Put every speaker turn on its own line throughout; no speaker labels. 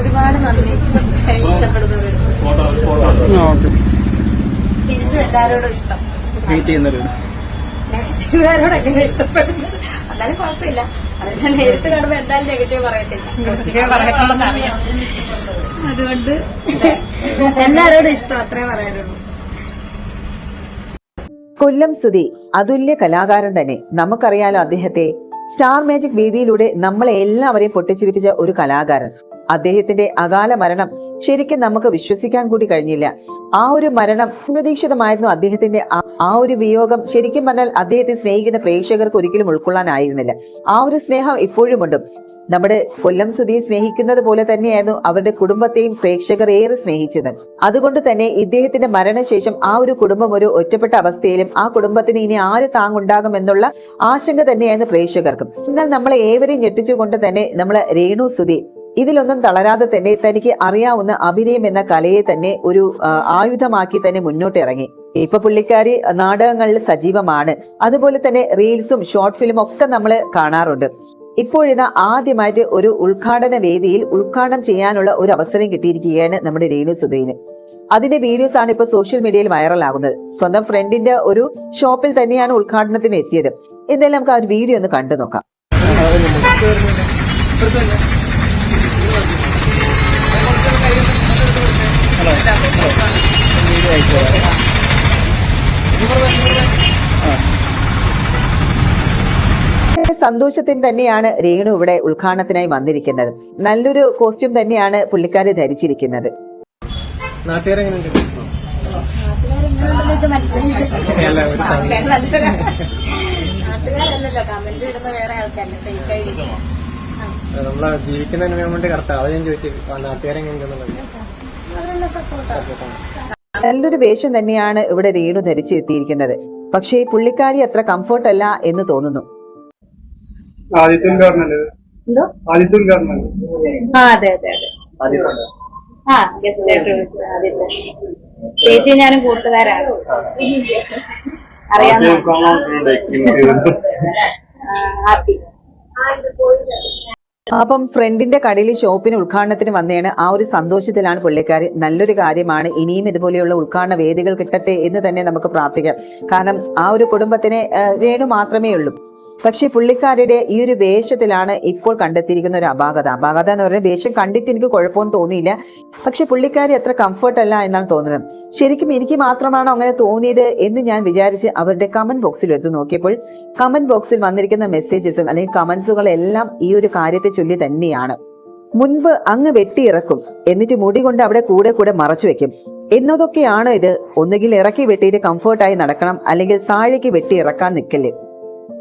ഒരുപാട്
ചെയ്യുന്നവരോട്
നെഗറ്റീവുകാരോടൊക്കെ ഇഷ്ടപ്പെടുന്നത്. എന്നാലും കുഴപ്പമില്ല. അത് ഞാൻ നേരിട്ട് കാണുമ്പോ എന്തായാലും നെഗറ്റീവ് പറയത്തില്ല. പോസിറ്റീവ് അറിയാം. അതുകൊണ്ട് എല്ലാരോടും ഇഷ്ടം അത്രേ പറയാനുള്ളൂ.
കൊല്ലം സുധി അതുല്യ കലാകാരൻ തന്നെ. നമുക്കറിയാലോ അദ്ദേഹത്തെ സ്റ്റാർ മാജിക് വേദിയിലൂടെ നമ്മളെ എല്ലാവരെയും പൊട്ടിച്ചിരിപ്പിച്ച ഒരു കലാകാരൻ. അദ്ദേഹത്തിന്റെ അകാല മരണം ശരിക്കും നമുക്ക് വിശ്വസിക്കാൻ കൂടി കഴിഞ്ഞില്ല. ആ ഒരു മരണം അപ്രതീക്ഷിതമായിരുന്നു അദ്ദേഹത്തിന്റെ ആ- ഒരു വിയോഗം. ശരിക്കും പറഞ്ഞാൽ അദ്ദേഹത്തെ സ്നേഹിക്കുന്ന പ്രേക്ഷകർക്ക് ഒരിക്കലും ഉൾക്കൊള്ളാനായിരുന്നില്ല. ആ ഒരു സ്നേഹം ഇപ്പോഴുമുണ്ട്. നമ്മുടെ കൊല്ലം സുധിയെ സ്നേഹിക്കുന്നത് പോലെ തന്നെയായിരുന്നു അവരുടെ കുടുംബത്തെയും പ്രേക്ഷകർ ഏറെ സ്നേഹിച്ചത്. അതുകൊണ്ട് തന്നെ ഇദ്ദേഹത്തിന്റെ മരണശേഷം ആ ഒരു കുടുംബം ഒരു ഒറ്റപ്പെട്ട അവസ്ഥയിലും ആ കുടുംബത്തിന് ഇനി ആര് താങ്ങുണ്ടാകും എന്നുള്ള ആശങ്ക തന്നെയായിരുന്നു പ്രേക്ഷകർക്കും. എന്നാൽ നമ്മളെ ഏവരെയും ഞെട്ടിച്ചുകൊണ്ട് തന്നെ നമ്മളെ രേണു സുധി ഇതിലൊന്നും തളരാതെ തന്നെ തനിക്ക് അറിയാവുന്ന അഭിനയം എന്ന കലയെ തന്നെ ഒരു ആയുധമാക്കി തന്നെ മുന്നോട്ട് ഇറങ്ങി ഇപ്പൊ പുള്ളിക്കാരി നാടകങ്ങളിൽ സജീവമാണ്. അതുപോലെ തന്നെ റീൽസും ഷോർട്ട് ഫിലിമും ഒക്കെ നമ്മൾ കാണാറുണ്ട്. ഇപ്പോഴിതാ ആദ്യമായിട്ട് ഒരു ഉദ്ഘാടന വേദിയിൽ ഉദ്ഘാടനം ചെയ്യാനുള്ള ഒരു അവസരം കിട്ടിയിരിക്കുകയാണ് നമ്മുടെ രേണു സുധീന്. അതിന്റെ വീഡിയോസ് ആണ് ഇപ്പൊ സോഷ്യൽ മീഡിയയിൽ വൈറലാകുന്നത്. സ്വന്തം ഫ്രണ്ടിന്റെ ഒരു ഷോപ്പിൽ തന്നെയാണ് ഉദ്ഘാടനത്തിന് എത്തിയത്. എന്തായാലും നമുക്ക് ആ ഒരു വീഡിയോ ഒന്ന് കണ്ടു നോക്കാം
വീഡിയോ അയച്ചു
സന്തോഷത്തിന് തന്നെയാണ് രേണു ഇവിടെ ഉദ്ഘാടനത്തിനായി വന്നിരിക്കുന്നത്. നല്ലൊരു കോസ്റ്റ്യൂം തന്നെയാണ് പുള്ളിക്കാരി ധരിച്ചിരിക്കുന്നത്.
നമ്മളെ ജീവിക്കുന്ന വേണ്ടി കറക്റ്റ് അത് ഞാൻ ചോദിച്ചു നാട്ടുകാരെങ്ങനെയുണ്ടെന്നുള്ളത്.
അവരെല്ലാം സപ്പോർട്ടാണ്
നല്ലൊരു വേഷം തന്നെയാണ് ഇവിടെ രേണു ധരിച്ചെത്തിയിരിക്കുന്നത് പക്ഷേ പുള്ളിക്കാരി അത്ര കംഫർട്ട് അല്ല എന്ന് തോന്നുന്നു.
ചേച്ചി ഞാനും കൂട്ടുകാരാണ്. അറിയാമോ ഹാപ്പി.
അപ്പം ഫ്രണ്ടിന്റെ കടയിൽ ഷോപ്പിന് ഉദ്ഘാടനത്തിന് വന്നതാണ് ആ ഒരു സന്തോഷത്തിലാണ് പുള്ളിക്കാരി. നല്ലൊരു കാര്യമാണ്. ഇനിയും ഇതുപോലെയുള്ള ഉദ്ഘാടന വേദികൾ കിട്ടട്ടെ എന്ന് തന്നെ നമുക്ക് പ്രാർത്ഥിക്കാം. കാരണം ആ ഒരു കുടുംബത്തിന് രേണു മാത്രമേ ഉള്ളൂ. പക്ഷേ പുള്ളിക്കാരുടെ ഈ ഒരു വേഷത്തിലാണ് ഇപ്പോൾ കണ്ടെത്തിയിരിക്കുന്ന ഒരു അപാകത. അപാകത എന്ന് പറഞ്ഞാൽ വേഷം കണ്ടിട്ട് എനിക്ക് കുഴപ്പമൊന്നും തോന്നിയില്ല. പക്ഷെ പുള്ളിക്കാരി അത്ര കംഫർട്ട് അല്ല എന്നാണ് തോന്നുന്നത്. ശരിക്കും എനിക്ക് മാത്രമാണോ അങ്ങനെ തോന്നിയത് എന്ന് ഞാൻ വിചാരിച്ച് അവരുടെ കമന്റ് ബോക്സിൽ എടുത്ത് നോക്കിയപ്പോൾ കമന്റ് ബോക്സിൽ വന്നിരിക്കുന്ന മെസ്സേജസും അല്ലെങ്കിൽ കമന്റ്സുകളെല്ലാം ഈ ഒരു കാര്യത്തെ ചൊല്ലി തന്നെയാണ്. മുൻപ് അങ്ങ് വെട്ടിയിറക്കും. എന്നിട്ട് മുടി കൊണ്ട് അവിടെ കൂടെ കൂടെ മറച്ചു വെക്കും. എന്നതൊക്കെയാണോ ഇത്? ഒന്നുകിൽ ഇറക്കി വെട്ടിയിട്ട് കംഫർട്ടായി നടക്കണം അല്ലെങ്കിൽ താഴേക്ക് വെട്ടി ഇറക്കാൻ നിൽക്കല്ലേ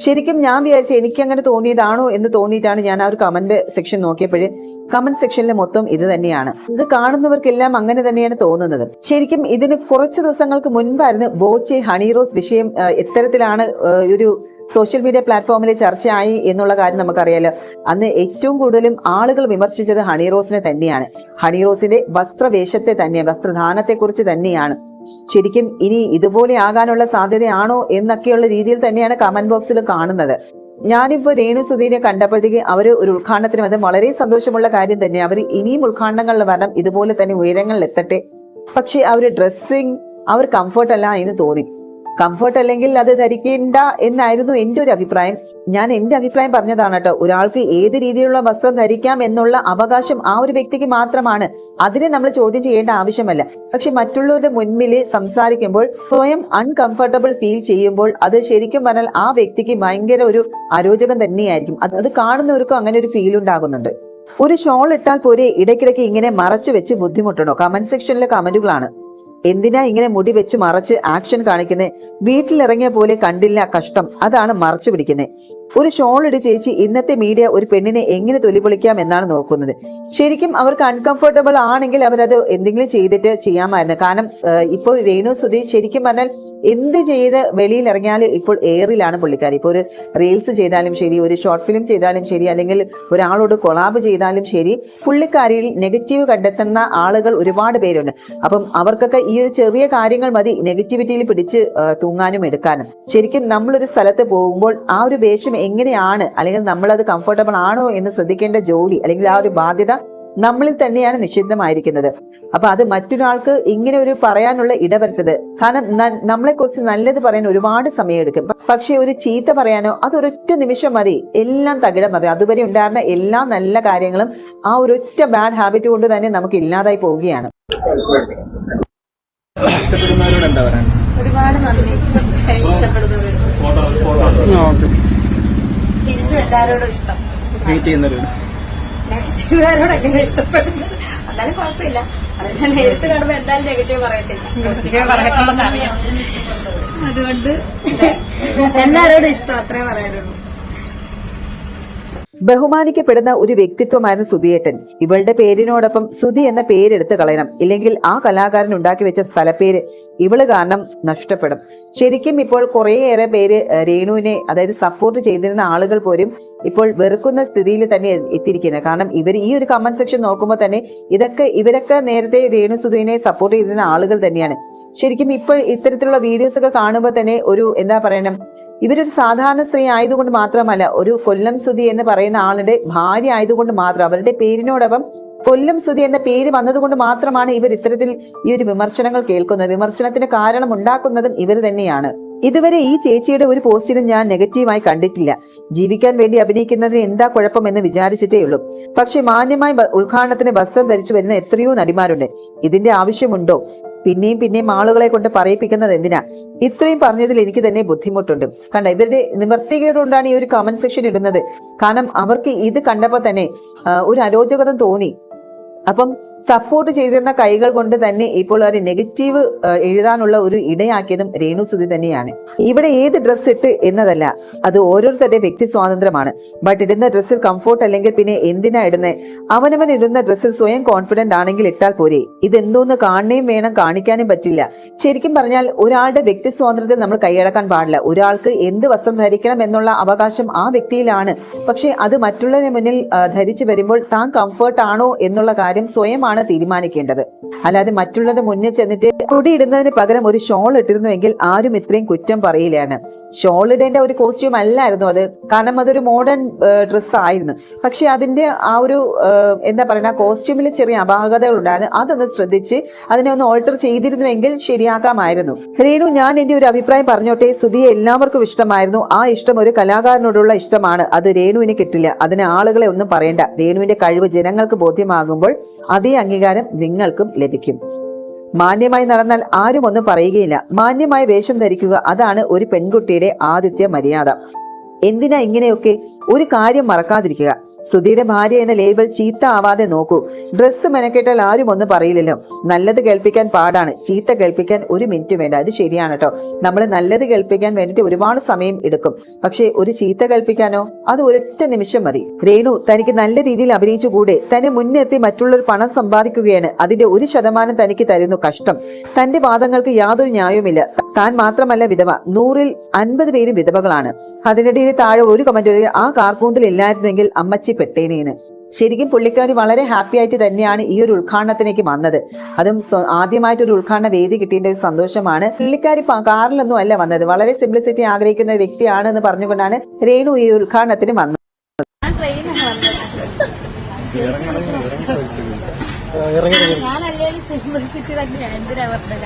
ശരിക്കും ഞാൻ വിചാരിച്ചു എനിക്ക് അങ്ങനെ തോന്നിയതാണോ എന്ന് തോന്നിയിട്ടാണ് ഞാൻ ആ ഒരു കമന്റ് സെക്ഷൻ നോക്കിയപ്പോഴും കമന്റ് സെക്ഷനിൽ മൊത്തം ഇത് തന്നെയാണ്. ഇത് കാണുന്നവർക്കെല്ലാം അങ്ങനെ തന്നെയാണ് തോന്നുന്നത്. ശരിക്കും ഇതിന് കുറച്ച് ദിവസങ്ങൾക്ക് മുൻപായിരുന്നു ബോച്ചെ ഹണി റോസ് വിഷയം ഇത്തരത്തിലാണ് ഒരു സോഷ്യൽ മീഡിയ പ്ലാറ്റ്ഫോമിൽ ചർച്ചയായി എന്നുള്ള കാര്യം നമുക്കറിയാലോ. അന്ന് ഏറ്റവും കൂടുതലും ആളുകൾ വിമർശിച്ചത് ഹണി റോസിനെ തന്നെയാണ്. ഹണി റോസിന്റെ വസ്ത്രവേഷത്തെ തന്നെ വസ്ത്രധാനത്തെ കുറിച്ച് തന്നെയാണ്. ശരിക്കും ഇനി ഇതുപോലെ ആകാനുള്ള സാധ്യതയാണോ എന്നൊക്കെയുള്ള രീതിയിൽ തന്നെയാണ് കമന്റ് ബോക്സിൽ കാണുന്നത്. ഞാനിപ്പോ രേണു സുധീനെ കണ്ടപ്പോഴത്തേക്ക് അവർ ഒരു ഉദ്ഘാടനത്തിന് വന്നത് വളരെ സന്തോഷമുള്ള കാര്യം തന്നെ അവർ ഇനിയും ഉദ്ഘാടനങ്ങളിൽ വരണം ഇതുപോലെ തന്നെ ഉയരങ്ങളിൽ എത്തട്ടെ. പക്ഷേ അവർ ഡ്രസ്സിങ് അവർ കംഫർട്ടല്ല എന്ന് തോന്നി. കംഫർട്ട് അല്ലെങ്കിൽ അത് ധരിക്കേണ്ട എന്നായിരുന്നു എന്റെ ഒരു അഭിപ്രായം. ഞാൻ എന്റെ അഭിപ്രായം പറഞ്ഞതാണ് കേട്ടോ. ഒരാൾക്ക് ഏത് രീതിയിലുള്ള വസ്ത്രം ധരിക്കാം എന്നുള്ള അവകാശം ആ ഒരു വ്യക്തിക്ക് മാത്രമാണ്. അതിനെ നമ്മൾ ചോദ്യം ചെയ്യേണ്ട ആവശ്യമല്ല. പക്ഷെ മറ്റുള്ളവരുടെ മുൻപിൽ സംസാരിക്കുമ്പോൾ സ്വയം അൺകംഫർട്ടബിൾ ഫീൽ ചെയ്യുമ്പോൾ അത് ശരിക്കും പറഞ്ഞാൽ ആ വ്യക്തിക്ക് ഭയങ്കര ഒരു അരോചകം തന്നെയായിരിക്കും. അത് അത് കാണുന്നവർക്കും അങ്ങനെ ഒരു ഫീൽ ഉണ്ടാകുന്നുണ്ട്. ഒരു ഷോൾ ഇട്ടാൽ പോരെ ഇടയ്ക്കിടയ്ക്ക് ഇങ്ങനെ മറച്ചു വെച്ച് ബുദ്ധിമുട്ടണോ? കമന്റ് സെക്ഷനിലെ കമന്റുകളാണ് എന്തിനാ ഇങ്ങനെ മുടി വെച്ച് മറച്ച് ആക്ഷൻ കാണിക്കുന്നത് വീട്ടിലിറങ്ങിയ പോലെ കണ്ടില്ല കഷ്ടം. അതാണ് മറച്ചു പിടിക്കുന്നത് ഒരു ഷോൾ ഇട് ചേച്ചി ഇന്നത്തെ മീഡിയ ഒരു പെണ്ണിനെ എങ്ങനെ തൊലിപൊളിക്കാം എന്നാണ് നോക്കുന്നത്. ശരിക്കും അവർക്ക് അൺകംഫർട്ടബിൾ ആണെങ്കിൽ അവരത് എന്തെങ്കിലും ചെയ്തിട്ട് ചെയ്യാമായിരുന്നു. കാരണം ഇപ്പോൾ രേണു സുധി ശരിക്കും പറഞ്ഞാൽ എന്ത് ചെയ്ത് വെളിയിൽ ഇറങ്ങിയാലും ഇപ്പോൾ എയറിലാണ് പുള്ളിക്കാരി. ഇപ്പോൾ ഒരു റീൽസ് ചെയ്താലും ശരി ഒരു ഷോർട്ട് ഫിലിം ചെയ്താലും ശരി അല്ലെങ്കിൽ ഒരാളോട് കൊളാബ് ചെയ്താലും ശരി പുള്ളിക്കാരിയിൽ നെഗറ്റീവ് കണ്ടെത്തുന്ന ആളുകൾ ഒരുപാട് പേരുണ്ട്. അപ്പം അവർക്കൊക്കെ ഈ ഒരു ചെറിയ കാര്യങ്ങൾ മതി നെഗറ്റിവിറ്റിയിൽ പിടിച്ച് തൂങ്ങാനും എടുക്കാനും. ശരിക്കും നമ്മളൊരു സ്ഥലത്ത് പോകുമ്പോൾ ആ ഒരു വേഷം എങ്ങനെയാണ്? അല്ലെങ്കിൽ നമ്മൾ അത് കംഫർട്ടബിൾ ആണോ എന്ന് ശ്രദ്ധിക്കേണ്ട ജോലി അല്ലെങ്കിൽ ആ ഒരു ബാധ്യത നമ്മളിൽ തന്നെയാണ് നിഷിദ്ധമായിരിക്കുന്നത്. അപ്പൊ അത് മറ്റൊരാൾക്ക് ഇങ്ങനെ ഒരു പറയാനുള്ള ഇടവരുത്തത് കാരണം നമ്മളെ കുറിച്ച് നല്ലത് പറയാൻ ഒരുപാട് സമയമെടുക്കും. പക്ഷെ ഒരു ചീത്ത പറയാനോ അത് ഒരൊറ്റ നിമിഷം മതി. എല്ലാം തകിടം മതി. അതുവരെ ഉണ്ടായിരുന്ന എല്ലാ നല്ല കാര്യങ്ങളും ആ ഒരൊറ്റ ബാഡ് ഹാബിറ്റ് കൊണ്ട് തന്നെ നമുക്ക് ഇല്ലാതായി പോവുകയാണ്.
ഒരുപാട് നന്ദി. ഇഷ്ടപ്പെടുന്നവരോട് തിരിച്ചും എല്ലാവരോടും ഇഷ്ടം.
ചെയ്യുന്നവരോട്
നെഗറ്റീവുകാരോടൊക്കെ ഇഷ്ടപ്പെടുന്നത്? എന്നാലും കുഴപ്പമില്ല. അത് ഞാൻ നേരിട്ട് കാണുമ്പോ എന്തായാലും നെഗറ്റീവ് പറയത്തില്ല. പോസിറ്റീവ് പറയത്തുള്ളൂ അറിയാം. അതുകൊണ്ട് എല്ലാരോടും ഇഷ്ടം അത്രേ പറയാനുള്ളൂ.
ബഹുമാനിക്കപ്പെടുന്ന ഒരു വ്യക്തിത്വമായിരുന്നു സുധിയേട്ടൻ. ഇവളുടെ പേരിനോടൊപ്പം സുധി എന്ന പേരെടുത്ത് കളയണം. ഇല്ലെങ്കിൽ ആ കലാകാരൻ ഉണ്ടാക്കി വെച്ച സ്ഥലപ്പേര് ഇവൾ കാരണം നഷ്ടപ്പെടും. ശരിക്കും ഇപ്പോൾ കുറേയേറെ പേര് രേണുവിനെ അതായത് സപ്പോർട്ട് ചെയ്തിരുന്ന ആളുകൾ പോലും ഇപ്പോൾ വെറുക്കുന്ന സ്ഥിതിയിൽ തന്നെ എത്തിയിരിക്കുന്നത് കാരണം ഇവർ ഈ ഒരു കമന്റ് സെക്ഷൻ നോക്കുമ്പോൾ തന്നെ ഇതൊക്കെ ഇവരൊക്കെ നേരത്തെ രേണു സുധീനെ സപ്പോർട്ട് ചെയ്തിരുന്ന ആളുകൾ തന്നെയാണ്. ശരിക്കും ഇപ്പോൾ ഇത്തരത്തിലുള്ള വീഡിയോസ് ഒക്കെ കാണുമ്പോൾ തന്നെ ഒരു എന്താ പറയണം ഇവരൊരു സാധാരണ സ്ത്രീ ആയതുകൊണ്ട് മാത്രമല്ല ഒരു കൊല്ലം സുതി എന്ന് പറയുന്ന ആളുടെ ഭാര്യ ആയതുകൊണ്ട് മാത്രം അവരുടെ പേരിനോടൊപ്പം കൊല്ലം സുതി എന്ന പേര് വന്നതുകൊണ്ട് മാത്രമാണ് ഇവർ ഇത്തരത്തിൽ ഈ ഒരു വിമർശനങ്ങൾ കേൾക്കുന്നത്. വിമർശനത്തിന് കാരണം ഉണ്ടാക്കുന്നതും ഇവർ തന്നെയാണ്. ഇതുവരെ ഈ ചേച്ചിയുടെ ഒരു പോസ്റ്റിനും ഞാൻ നെഗറ്റീവായി കണ്ടിട്ടില്ല. ജീവിക്കാൻ വേണ്ടി അഭിനയിക്കുന്നതിന് എന്താ കുഴപ്പം എന്ന് വിചാരിച്ചിട്ടേ ഉള്ളൂ. പക്ഷെ മാന്യമായി ഉദ്ഘാടനത്തിന് വസ്ത്രം ധരിച്ചു വരുന്ന എത്രയോ നടിമാരുണ്ട്. ഇതിന്റെ ആവശ്യമുണ്ടോ? പിന്നെയും പിന്നെയും ആളുകളെ കൊണ്ട് പറയിപ്പിക്കുന്നത് എന്തിനാ? ഇത്രയും പറഞ്ഞതിൽ എനിക്ക് തന്നെ ബുദ്ധിമുട്ടുണ്ട്. കണ്ട ഇവരുടെ നിവർത്തികേട് കൊണ്ടാണ് ഈ ഒരു കമന്റ് സെക്ഷൻ ഇടുന്നത്. കാരണം അവർക്ക് ഇത് കണ്ടപ്പോൾ തന്നെ ഒരു അരോചകത തോന്നി. അപ്പം സപ്പോർട്ട് ചെയ്തിരുന്ന കൈകൾ കൊണ്ട് തന്നെ ഇപ്പോൾ ഒരു നെഗറ്റീവ് എഴുതാനുള്ള ഒരു ഇടയാക്കിയതും രേണു സുധി തന്നെയാണ്. ഇവിടെ ഏത് ഡ്രസ്സ് ഇട്ട് എന്നതല്ല അത് ഓരോരുത്തരുടെ വ്യക്തി സ്വാതന്ത്ര്യമാണ്. ബട്ട് ഇടുന്ന ഡ്രസ്സിൽ കംഫോർട്ട് അല്ലെങ്കിൽ പിന്നെ എന്തിനാ ഇടുന്നത് അവനവൻ ഇടുന്ന ഡ്രസ്സിൽ സ്വയം കോൺഫിഡന്റ് ആണെങ്കിൽ ഇട്ടാൽ പോരെ. ഇതെന്തോന്ന് കാണുകയും വേണം കാണിക്കാനും പറ്റില്ല. ശരിക്കും പറഞ്ഞാൽ ഒരാളുടെ വ്യക്തി സ്വാതന്ത്ര്യത്തിൽ നമ്മൾ കൈയടക്കാൻ പാടില്ല. ഒരാൾക്ക് എന്ത് വസ്ത്രം ധരിക്കണം എന്നുള്ള അവകാശം ആ വ്യക്തിയിലാണ്. പക്ഷേ അത് മറ്റുള്ളവരുടെ മുന്നിൽ ധരിച്ചു വരുമ്പോൾ താൻ കംഫർട്ട് ആണോ എന്നുള്ള കാര്യം സ്വയമാണ് തീരുമാനിക്കേണ്ടത്. അല്ലാതെ മറ്റുള്ളവരുടെ മുന്നിൽ ചെന്നിട്ട് മുടി ഇടുന്നതിന് പകരം ഒരു ഷോൾ ഇട്ടിരുന്നുവെങ്കിൽ ആരും ഇത്രയും കുറ്റം പറയില്ലാണ് ഷോൾ ഇടേണ്ട ഒരു കോസ്റ്റ്യൂം അല്ലായിരുന്നു അത്. കാരണം അതൊരു മോഡേൺ ഡ്രസ്സ് ആയിരുന്നു. പക്ഷെ അതിന്റെ ആ ഒരു എന്താ പറയുക കോസ്റ്റ്യൂമിൽ ചെറിയ അപാകതകൾ ഉണ്ടായിരുന്നു അതൊന്ന് ശ്രദ്ധിച്ച് അതിനെ ഒന്ന് ഓൾട്ടർ ചെയ്തിരുന്നുവെങ്കിൽ ശരിയാക്കാമായിരുന്നു. രേണു ഞാൻ എന്റെ ഒരു അഭിപ്രായം പറഞ്ഞോട്ടെ. സുധിയെ എല്ലാവർക്കും ഇഷ്ടമായിരുന്നു. ആ ഇഷ്ടം ഒരു കലാകാരനോടുള്ള ഇഷ്ടമാണ്. അത് രേണുവിന് കിട്ടില്ല. അതിന് ആളുകളെ ഒന്നും പറയണ്ട. രേണുവിന്റെ കഴിവ് ജനങ്ങൾക്ക് ബോധ്യമാകുമ്പോൾ അതേ അംഗീകാരം നിങ്ങൾക്കും ലഭിക്കും. മാന്യമായി നടന്നാൽ ആരും ഒന്നും പറയുകയില്ല. മാന്യമായ വേഷം ധരിക്കുക അതാണ് ഒരു പെൺകുട്ടിയുടെ ആദിത്യ മര്യാദ. എന്തിനാ ഇങ്ങനെയൊക്കെ? ഒരു കാര്യം മറക്കാതിരിക്കുക. സുധിയുടെ ഭാര്യ എന്ന ലേബൽ ചീത്ത ആവാതെ നോക്കൂ. ഡ്രസ്സ് മെനക്കെട്ടാൽ ആരും ഒന്നും പറയില്ലല്ലോ. നല്ലത് കേൾപ്പിക്കാൻ പാടാണ്. ചീത്ത കേൾപ്പിക്കാൻ ഒരു മിനിറ്റ് വേണ്ട. അത് ശരിയാണ് കേട്ടോ നമ്മൾ നല്ലത് കേൾപ്പിക്കാൻ വേണ്ടിയിട്ട് ഒരുപാട് സമയം എടുക്കും. പക്ഷേ ഒരു ചീത്ത കേൾപ്പിക്കാനോ? അത് ഒരൊറ്റ നിമിഷം മതി. രേണു തനിക്ക് നല്ല രീതിയിൽ അഭിനയിച്ചുകൂടെ തന്നെ മുൻനിർത്തി മറ്റുള്ളവർ പണം സമ്പാദിക്കുകയാണ്. അതിന്റെ ഒരു ശതമാനം തനിക്ക് തരുന്നു കഷ്ടം. തന്റെ വാദങ്ങൾക്ക് യാതൊരു ന്യായവുമില്ല. താൻ മാത്രമല്ല വിധവ. നൂറിൽ അൻപത് പേരും വിധവകളാണ്. അതിനിടയിൽ താഴെ ഒരു കമന്റ് ആ കാർക്കൂന്തിൽ ഇല്ലായിരുന്നെങ്കിൽ അമ്മച്ചി പെട്ടേനേന്ന്. ശരിക്കും പുള്ളിക്കാരി വളരെ ഹാപ്പി ആയിട്ട് തന്നെയാണ് ഈ ഒരു ഉദ്ഘാടനത്തിലേക്ക് വന്നത്. അതും ആദ്യമായിട്ട് ഒരു ഉദ്ഘാടന വേദി കിട്ടിയതിന്റെ ഒരു സന്തോഷമാണ്. പുള്ളിക്കാരി കാറിലൊന്നും അല്ല വന്നത്. വളരെ സിംപ്ലിസിറ്റി ആഗ്രഹിക്കുന്ന ഒരു വ്യക്തിയാണ് എന്ന് പറഞ്ഞുകൊണ്ടാണ് രേണു ഈ ഉദ്ഘാടനത്തിന് വന്നത്.
ഞാൻ ട്രെയിനാണ്
ഇറങ്ങി
ഞാനല്ലേ സിംപ്ലിസിറ്റി തന്നെയാണ് എന്തിനാ പറഞ്ഞത്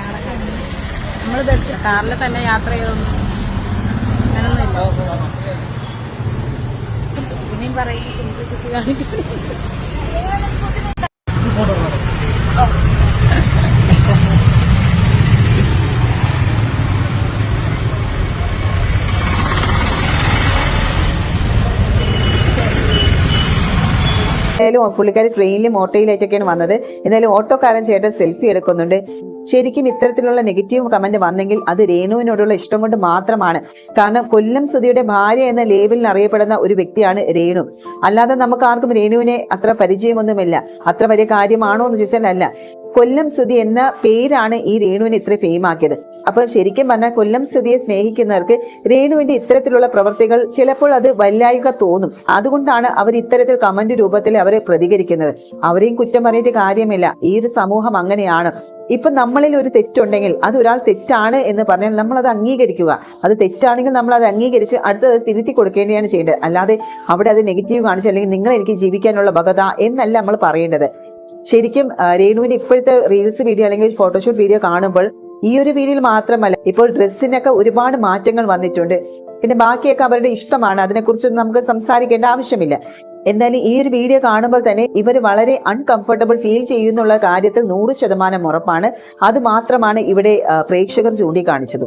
കാറിൽ തന്നെ യാത്ര ചെയ്തൊന്നും അങ്ങനൊന്നുമില്ല ഇനിയും പറയും സിംപ്ലിസിറ്റി കാണിക്കും
എന്തായാലും പുള്ളിക്കാരി ട്രെയിനിലും ഓട്ടോയിലായിട്ടൊക്കെയാണ് വന്നത്. എന്തായാലും ഓട്ടോക്കാരൻ ചേട്ടൻ സെൽഫി എടുക്കുന്നുണ്ട്. ശരിക്കും ഇത്തരത്തിലുള്ള നെഗറ്റീവ് കമന്റ് വന്നെങ്കിൽ അത് രേണുവിനോടുള്ള ഇഷ്ടം കൊണ്ട് മാത്രമാണ്. കാരണം കൊല്ലം സുധിയുടെ ഭാര്യ എന്ന ലേബലിൽ അറിയപ്പെടുന്ന ഒരു വ്യക്തിയാണ് രേണു. അല്ലാതെ നമുക്ക് ആർക്കും രേണുവിനെ അത്ര പരിചയമൊന്നുമില്ല. അത്ര വലിയ കാര്യമാണോ എന്ന് ചോദിച്ചാൽ അല്ല കൊല്ലം സ്തുതി എന്ന പേരാണ് ഈ രേണുവിനെ ഇത്ര ഫെയിം ആക്കിയത്. അപ്പം ശരിക്കും പറഞ്ഞാൽ കൊല്ലം സ്തുതിയെ സ്നേഹിക്കുന്നവർക്ക് രേണുവിന്റെ ഇത്തരത്തിലുള്ള പ്രവർത്തികൾ ചിലപ്പോൾ അത് വല്ലായിക തോന്നും. അതുകൊണ്ടാണ് അവർ ഇത്തരത്തിൽ കമന്റ് രൂപത്തിൽ അവരെ പ്രതികരിക്കുന്നത്. അവരെയും കുറ്റം പറഞ്ഞിട്ട് കാര്യമില്ല. ഈ ഒരു സമൂഹം അങ്ങനെയാണ്. ഇപ്പൊ നമ്മളിൽ ഒരു തെറ്റുണ്ടെങ്കിൽ അത് ഒരാൾ തെറ്റാണ് എന്ന് പറഞ്ഞാൽ നമ്മൾ അത് അംഗീകരിക്കുക. അത് തെറ്റാണെങ്കിൽ നമ്മൾ അത് അംഗീകരിച്ച് അടുത്തത് തിരുത്തി കൊടുക്കേണ്ടിയാണ് ചെയ്യേണ്ടത്. അല്ലാതെ അവിടെ അത് നെഗറ്റീവ് കാണിച്ചു അല്ലെങ്കിൽ നിങ്ങൾ എനിക്ക് ജീവിക്കാനുള്ള ഭഗത എന്നല്ല നമ്മൾ പറയേണ്ടത്. ശരിക്കും രേണുവിന്റെ ഇപ്പോഴത്തെ റീൽസ് വീഡിയോ അല്ലെങ്കിൽ ഫോട്ടോഷൂട്ട് വീഡിയോ കാണുമ്പോൾ ഈ ഒരു വീഡിയോയിൽ മാത്രമല്ല ഇപ്പോൾ ഡ്രസ്സിനൊക്കെ ഒരുപാട് മാറ്റങ്ങൾ വന്നിട്ടുണ്ട്. പിന്നെ ബാക്കിയൊക്കെ അവരുടെ ഇഷ്ടമാണ് അതിനെക്കുറിച്ചൊന്നും നമുക്ക് സംസാരിക്കേണ്ട ആവശ്യമില്ല. എന്നാലും ഈ ഒരു വീഡിയോ കാണുമ്പോൾ തന്നെ ഇവർ വളരെ അൺകംഫർട്ടബിൾ ഫീൽ ചെയ്യുന്നുള്ള കാര്യത്തിൽ നൂറ് ശതമാനം ഉറപ്പാണ്. അത് മാത്രമാണ് ഇവിടെ പ്രേക്ഷകർ ചൂണ്ടിക്കാണിച്ചത്.